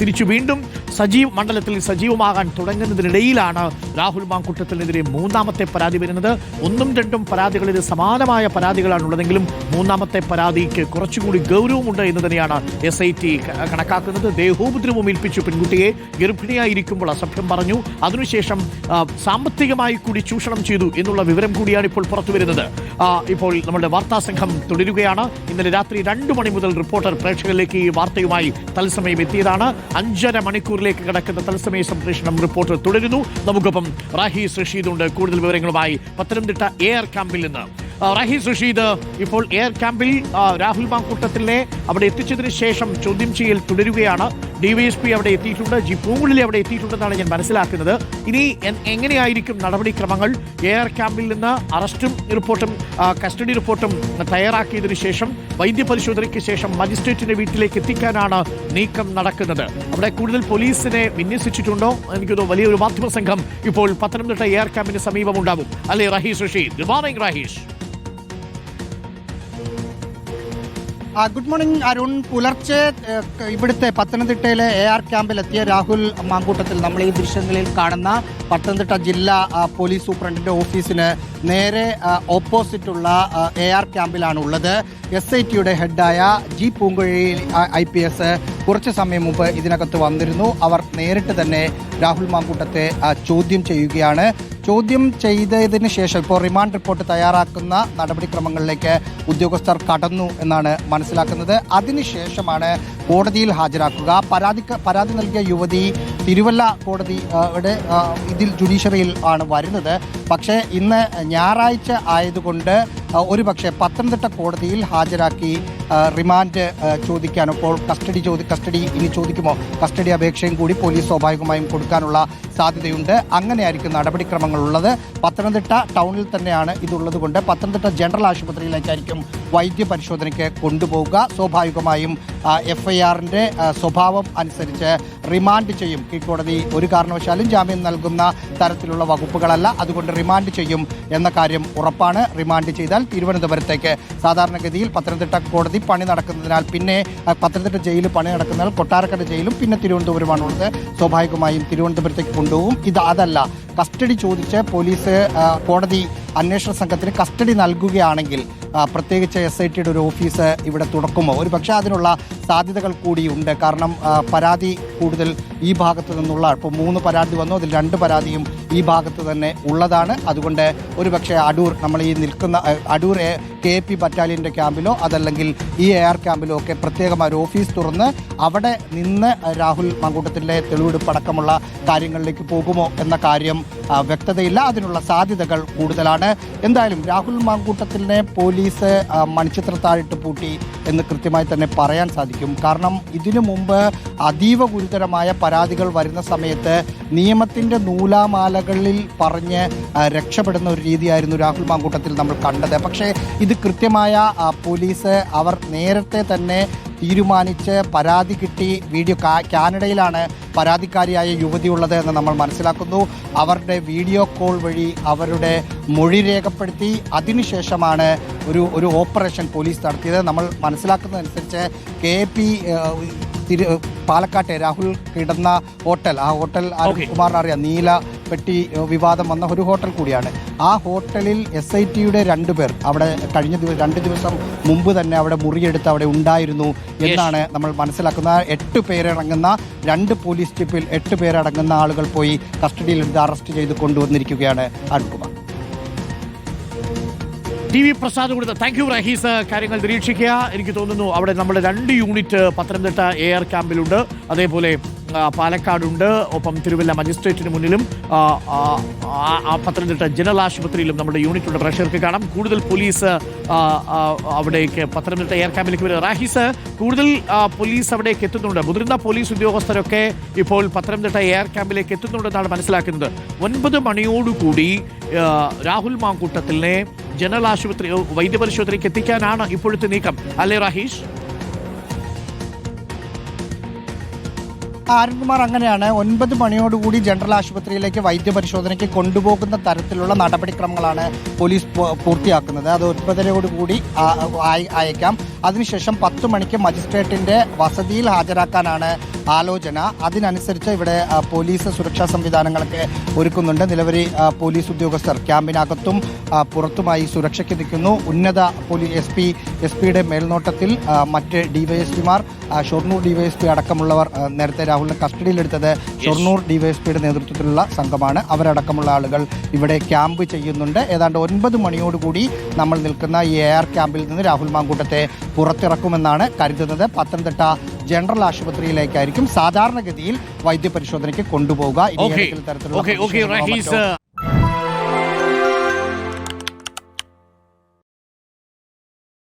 തിരിച്ചു വീണ്ടും സജീവ് മണ്ഡലത്തിൽ സജീവമാകാൻ തുടങ്ങുന്നതിനിടയിലാണ് രാഹുൽ മാങ്കുട്ടത്തിനെതിരെ മൂന്നാമത്തെ പരാതി വരുന്നത്. ഒന്നും രണ്ടും പരാതികളിൽ സമാനമായ പരാതികളാണ് ഉള്ളതെങ്കിലും മൂന്നാമത്തെ പരാതിക്ക് കുറച്ചുകൂടി ഗൗരവമുണ്ട് എന്ന് തന്നെയാണ് എസ് ഐ ടി കണക്കാക്കുന്നത്. ദേഹോപദ്രവം ഏൽപ്പിച്ചു പെൺകുട്ടിയെ ഗർഭിണിയായിരിക്കുമ്പോൾ അസഭ്യം പറഞ്ഞു. അതിനുശേഷം സാമ്പത്തികമായി കൂടി ചൂഷണം ചെയ്തു എന്നുള്ള വിവരം കൂടിയാണ് ഇപ്പോൾ പുറത്തു വരുന്നത്. ഇപ്പോൾ നമ്മുടെ വാർത്താ സംഘം തുടരുകയാണ്. ഇന്നലെ രാത്രി രണ്ടു മണി മുതൽ റിപ്പോർട്ടർ പ്രേക്ഷകരിലേക്ക് ഈ വാർത്തയുമായി തത്സമയം എത്തിയതാണ്. അഞ്ചര മണിക്കൂറിലേക്ക് കടക്കുന്ന തത്സമയ സംപ്രേഷണം റിപ്പോർട്ടർ തുടരുന്നു. നമുക്കൊപ്പം റാഹീസ് സുഷീദുണ്ട് കൂടുതൽ വിവരങ്ങളുമായി പത്തനംതിട്ട എയർ ക്യാമ്പിൽ നിന്ന്. സുഷീദ് റഷീദ് ഇപ്പോൾ എയർ ക്യാമ്പിൽ രാഹുൽ മാങ്കൂട്ടത്തിലെ അവിടെ എത്തിച്ചതിന് ശേഷം ചോദ്യം ചെയ്യൽ തുടരുകയാണ്. ഡിവൈഎസ്പി അവിടെ എത്തിയിട്ടുണ്ട്. ജി പൂളിൽ അവിടെ എത്തിയിട്ടുണ്ടെന്നാണ് ഞാൻ മനസ്സിലാക്കുന്നത്. ഇനി എങ്ങനെയായിരിക്കും നടപടിക്രമങ്ങൾ? എയർ ക്യാമ്പിൽ നിന്ന് അറസ്റ്റും റിപ്പോർട്ടും കസ്റ്റഡി റിപ്പോർട്ടും തയ്യാറാക്കിയതിനു ശേഷം വൈദ്യപരിശോധനയ്ക്ക് ശേഷം മജിസ്ട്രേറ്റിന്റെ വീട്ടിലേക്ക് എത്തിക്കാനാണ് നീക്കം നടക്കുന്നത്. അവിടെ കൂടുതൽ പോലീസിനെ വിന്യസിച്ചിട്ടുണ്ടോ? എനിക്ക് വലിയൊരു മാധ്യമ സംഘം ഇപ്പോൾ പത്തനംതിട്ട എയർ ക്യാമ്പിന് സമീപം ഉണ്ടാവും അല്ലേ Rahees Rasheed good morning Rahish good morning Arun. പുലർച്ചെ ഇവിടുത്തെ പത്തനംതിട്ടയിലെ എ ആർ ക്യാമ്പിലെത്തിയ രാഹുൽ മാങ്കൂട്ടത്തിൽ നമ്മൾ ഈ ദൃശ്യങ്ങളിൽ കാണുന്ന പത്തനംതിട്ട ജില്ലാ പോലീസ് സൂപ്രണ്ടിന്റെ ഓഫീസിന് നേരെ ഓപ്പോസിറ്റുള്ള എ ആർ ക്യാമ്പിലാണ് ഉള്ളത് എസ് ഐ ടിയുടെ ഹെഡായ G Poonguzhi I P S കുറച്ച് സമയം മുമ്പ് ഇതിനകത്ത് വന്നിരുന്നു. അവർ നേരിട്ട് തന്നെ രാഹുൽ മാങ്കൂട്ടത്തെ ചോദ്യം ചെയ്യുകയാണ്. ചോദ്യം ചെയ്തതിന് ശേഷം ഇപ്പോൾ റിമാൻഡ് റിപ്പോർട്ട് തയ്യാറാക്കുന്ന നടപടിക്രമങ്ങളിലേക്ക് ഉദ്യോഗസ്ഥർ കടന്നു എന്നാണ് മനസ്സിലാക്കുന്നത്. അതിനുശേഷമാണ് കോടതിയിൽ ഹാജരാക്കുക. പരാതി പരാതി നൽകിയ യുവതി തിരുവല്ല കോടതി ആ, യുടെ ആ, ഇതിൽ ജുഡീഷ്യറിയിൽ ആണ് വരുന്നത്. പക്ഷേ ഇന്ന് ഞായറാഴ്ച ആയതുകൊണ്ട് ഒരു പക്ഷേ പത്തനംതിട്ട കോടതിയിൽ ഹാജരാക്കി റിമാൻഡ് ചോദിക്കാനോ ഇപ്പോൾ കസ്റ്റഡി ചോദി കസ്റ്റഡി ഇനി ചോദിക്കുമോ? കസ്റ്റഡി അപേക്ഷയും കൂടി പോലീസ് സ്വാഭാവികമായും കൊടുക്കാനുള്ള സാധ്യതയുണ്ട്. അങ്ങനെയായിരിക്കും നടപടിക്രമങ്ങളുള്ളത്. പത്തനംതിട്ട ടൗണിൽ തന്നെയാണ് ഇതുള്ളത് കൊണ്ട് പത്തനംതിട്ട ജനറൽ ആശുപത്രിയിലേക്കായിരിക്കും വൈദ്യ പരിശോധനയ്ക്ക് കൊണ്ടുപോവുക. സ്വാഭാവികമായും എഫ് ഐ ആറിന്റെ സ്വഭാവം അനുസരിച്ച് റിമാൻഡ് ചെയ്യും. കീഴ്ക്കോടതി ഒരു കാരണവശാലും ജാമ്യം നൽകുന്ന തരത്തിലുള്ള വകുപ്പുകളല്ല. അതുകൊണ്ട് റിമാൻഡ് ചെയ്യും എന്ന കാര്യം ഉറപ്പാണ്. റിമാൻഡ് ചെയ്താൽ തിരുവനന്തപുരത്തേക്ക്. സാധാരണഗതിയിൽ പത്തനംതിട്ട കോടതി പണി നടക്കുന്നതിനാൽ പിന്നെ പത്തനംതിട്ട ജയിൽ പണി നടക്കുന്നതിനാൽ കൊട്ടാരക്കര ജയിലും പിന്നെ തിരുവനന്തപുരമാണുള്ളത് സ്വാഭാവികമായും തിരുവനന്തപുരത്തേക്ക് കൊണ്ടുപോകും. ഇത് അതല്ല. കസ്റ്റഡി ചോദിച്ച് പോലീസ് കോടതി അന്വേഷണ സംഘത്തിന് കസ്റ്റഡി നൽകുകയാണെങ്കിൽ പ്രത്യേകിച്ച് എസ് ഐ ടിയുടെ ഒരു ഓഫീസ് ഇവിടെ തുറക്കുമോ? ഒരു പക്ഷേ അതിനുള്ള സാധ്യതകൾ കൂടിയുണ്ട്. കാരണം പരാതി കൂടുതൽ ഈ ഭാഗത്തു നിന്നുള്ള ഇപ്പോൾ മൂന്ന് പരാതി വന്നു. അതിൽ രണ്ട് പരാതിയും ഈ ഭാഗത്ത് തന്നെ ഉള്ളതാണ്. അതുകൊണ്ട് ഒരു പക്ഷേ അടൂർ നമ്മൾ ഈ നിൽക്കുന്ന അടൂർ കെ പി ബറ്റാലിയന്റെ ക്യാമ്പിലോ അതല്ലെങ്കിൽ ഈ എ ആർ ക്യാമ്പിലോ ഒക്കെ പ്രത്യേകമായ ഒരു ഓഫീസ് തുറന്ന് അവിടെ നിന്ന് രാഹുൽ മങ്കൂട്ടത്തിന്റെ തെളിവെടുപ്പ് അടക്കമുള്ള കാര്യങ്ങളിലേക്ക് പോകുമോ എന്ന കാര്യം വ്യക്തതയില്ല. അതിനുള്ള സാധ്യതകൾ കൂടുതലാണ്. എന്തായാലും രാഹുൽ മാങ്കൂട്ടത്തിനെ പോലീസ് മണിച്ചിത്രത്താഴിട്ട് പൂട്ടി എന്ന് കൃത്യമായി തന്നെ പറയാൻ സാധിക്കും. കാരണം ഇതിനു മുമ്പ് അതീവ ഗുരുതരമായ പരാതികൾ വരുന്ന സമയത്ത് നിയമത്തിന്റെ നൂലാമാലകളിൽ പറഞ്ഞ് രക്ഷപ്പെടുന്ന ഒരു രീതിയായിരുന്നു രാഹുൽ മാങ്കൂട്ടത്തിൽ നമ്മൾ കണ്ടത്. പക്ഷേ ഇത് കൃത്യമായ പോലീസ് അവർ നേരത്തെ തന്നെ തീരുമാനിച്ച് പരാതി കിട്ടി വീഡിയോ കാനഡയിലാണ് പരാതിക്കാരിയായ യുവതിയുള്ളത് എന്ന് നമ്മൾ മനസ്സിലാക്കുന്നു. അവരുടെ വീഡിയോ കോൾ വഴി അവരുടെ മൊഴി രേഖപ്പെടുത്തി അതിനുശേഷമാണ് ഒരു ഒരു ഓപ്പറേഷൻ പോലീസ് നടത്തിയത്. നമ്മൾ മനസ്സിലാക്കുന്നതനുസരിച്ച് കെ പി തിരു പാലക്കാട്ടെ രാഹുൽ കിടന്ന ഹോട്ടൽ. ആ ഹോട്ടൽ അരുൺകുമാറിനറിയാം നീല പെട്ടി ഏഹ്, വിവാദം വന്ന ഒരു ഹോട്ടൽ കൂടിയാണ്. ആ ഹോട്ടലിൽ എസ് ഐ ടിയുടെ രണ്ടുപേർ അവിടെ കഴിഞ്ഞ ദിവസം രണ്ട് ദിവസം മുമ്പ് തന്നെ അവിടെ മുറിയെടുത്ത് അവിടെ ഉണ്ടായിരുന്നു എന്നാണ് നമ്മൾ മനസ്സിലാക്കുന്ന എട്ട് പേരടങ്ങുന്ന രണ്ട് പോലീസ് സ്റ്റിപ്പിൽ എട്ട് പേരടങ്ങുന്ന ആളുകൾ പോയി കസ്റ്റഡിയിലെടുത്ത് അറസ്റ്റ് ചെയ്ത് കൊണ്ടുവന്നിരിക്കുകയാണ് അരുൺകുമാർ. ടി വി പ്രസാദ് കൊടുത്ത താങ്ക് യു റഹീസ്. കാര്യങ്ങൾ നിരീക്ഷിക്കുക. എനിക്ക് തോന്നുന്നു അവിടെ നമ്മുടെ രണ്ട് യൂണിറ്റ് പത്തനംതിട്ട എയർ ക്യാമ്പിലുണ്ട്. അതേപോലെ പാലക്കാടുണ്ട്. ഒപ്പം തിരുവല്ല മജിസ്ട്രേറ്റിന് മുന്നിലും പത്തനംതിട്ട ജനറൽ ആശുപത്രിയിലും നമ്മുടെ യൂണിറ്റുണ്ട് പ്രേക്ഷകർക്ക് കാണാം. കൂടുതൽ പോലീസ് അവിടേക്ക് പത്തനംതിട്ട എയർ ക്യാമ്പിലേക്ക് വരിക റാഹിസ് കൂടുതൽ പോലീസ് അവിടേക്ക് എത്തുന്നുണ്ട്. മുതിർന്ന പോലീസ് ഉദ്യോഗസ്ഥരൊക്കെ ഇപ്പോൾ പത്തനംതിട്ട എയർ ക്യാമ്പിലേക്ക് എത്തുന്നുണ്ടെന്നാണ് മനസ്സിലാക്കുന്നത്. ഒൻപത് മണിയോടുകൂടി രാഹുൽ മാങ്കൂട്ടത്തിനെ ജനറൽ ആശുപത്രി വൈദ്യപരിശോധനയ്ക്ക് എത്തിക്കാനാണ് ഇപ്പോഴത്തെ നീക്കം. അല്ലേ റഹീഷ്? അരുൺകുമാർ അങ്ങനെയാണ് ഒൻപത് മണിയോടുകൂടി ജനറൽ ആശുപത്രിയിലേക്ക് വൈദ്യപരിശോധനയ്ക്ക് കൊണ്ടുപോകുന്ന തരത്തിലുള്ള നടപടിക്രമങ്ങളാണ് പോലീസ് പൂർത്തിയാക്കുന്നത്. അത് ഒൻപതരയോടുകൂടി അയക്കാം. അതിനുശേഷം പത്ത് മണിക്ക് മജിസ്ട്രേറ്റിന്റെ വസതിയിൽ ഹാജരാക്കാനാണ് ആലോചന. അതിനനുസരിച്ച് ഇവിടെ പോലീസ് സുരക്ഷാ സംവിധാനങ്ങളൊക്കെ ഒരുക്കുന്നുണ്ട്. നിലവിൽ പോലീസ് ഉദ്യോഗസ്ഥർ ക്യാമ്പിനകത്തും പുറത്തുമായി സുരക്ഷയ്ക്ക് നിൽക്കുന്നു. ഉന്നത പോലീസ് എസ് പി എസ് പിയുടെ മേൽനോട്ടത്തിൽ മറ്റ് ഡിവൈഎസ്പിമാർ ഷൊർണൂർ ഡിവൈഎസ്പി അടക്കമുള്ളവർ നേരത്തെ രാഹുലിനെ കസ്റ്റഡിയിലെടുത്തത് ഷൊർണൂർ ഡിവൈഎസ്പിയുടെ നേതൃത്വത്തിലുള്ള സംഘമാണ്. അവരടക്കമുള്ള ആളുകൾ ഇവിടെ ക്യാമ്പ് ചെയ്യുന്നുണ്ട്. ഏതാണ്ട് ഒൻപത് മണിയോടുകൂടി നമ്മൾ നിൽക്കുന്ന ഈ എ ആർ ക്യാമ്പിൽ നിന്ന് രാഹുൽ മാങ്കൂട്ടത്തെ പുറത്തിറക്കുമെന്നാണ് കരുതുന്നത്. പത്തനംതിട്ട ജനറൽ ആശുപത്രിയിലേക്കായിരിക്കും സാധാരണഗതിയിൽ വൈദ്യപരിശോധനയ്ക്ക് കൊണ്ടുപോവുക. തരത്തിലുള്ള